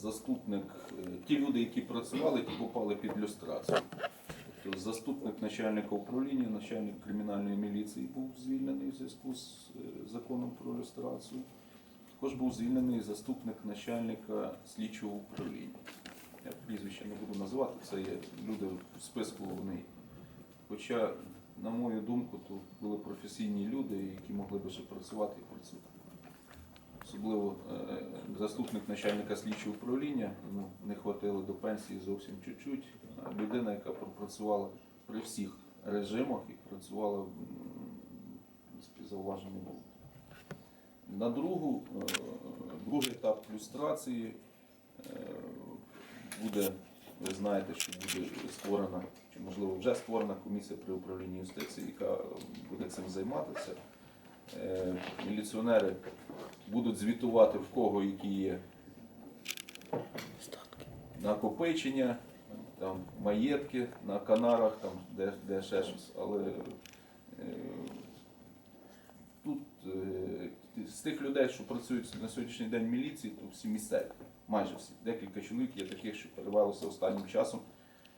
заступник, е, ті люди, які працювали, ті попали під люстрацію. Тобто заступник начальника управління, начальник кримінальної міліції був звільнений в зв'язку з е, законом про люстрацію. Також був звільнений заступник начальника слідчого управління. Я прізвище не буду називати, це є люди в списку вони. Хоча, на мою думку, то були професійні люди, які могли би ще працювати і працювати. Особливо е, заступник начальника слідчого управління, ну, не хватило до пенсії зовсім чуть-чуть. Людина, яка пропрацювала при всіх режимах і працювала принципі, було. На другу, е, другий етап люстрації е, буде, ви знаєте, що буде створена, чи можливо вже створена комісія при управлінні юстиції, яка буде цим займатися. Е, Міліціонери будуть звітувати в кого які є накопичення, там, маєтки на канарах, там, де, де ще щось. Але е, тут е, з тих людей, що працюють на сьогоднішній день в міліції, то всі місцеві, майже всі. Декілька чоловік є таких, що перевелося останнім часом.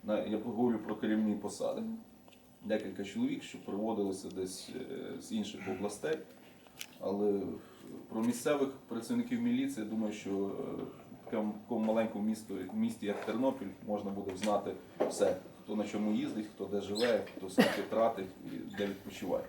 На, я говорю про керівні посади. Декілька чоловік, що приводилися десь е, з інших областей. Але про місцевих працівників міліції, я думаю, що е, в такому такому маленькому місту, місті, як Тернопіль, можна буде знати все, хто на чому їздить, хто де живе, хто скільки тратить і де відпочиває.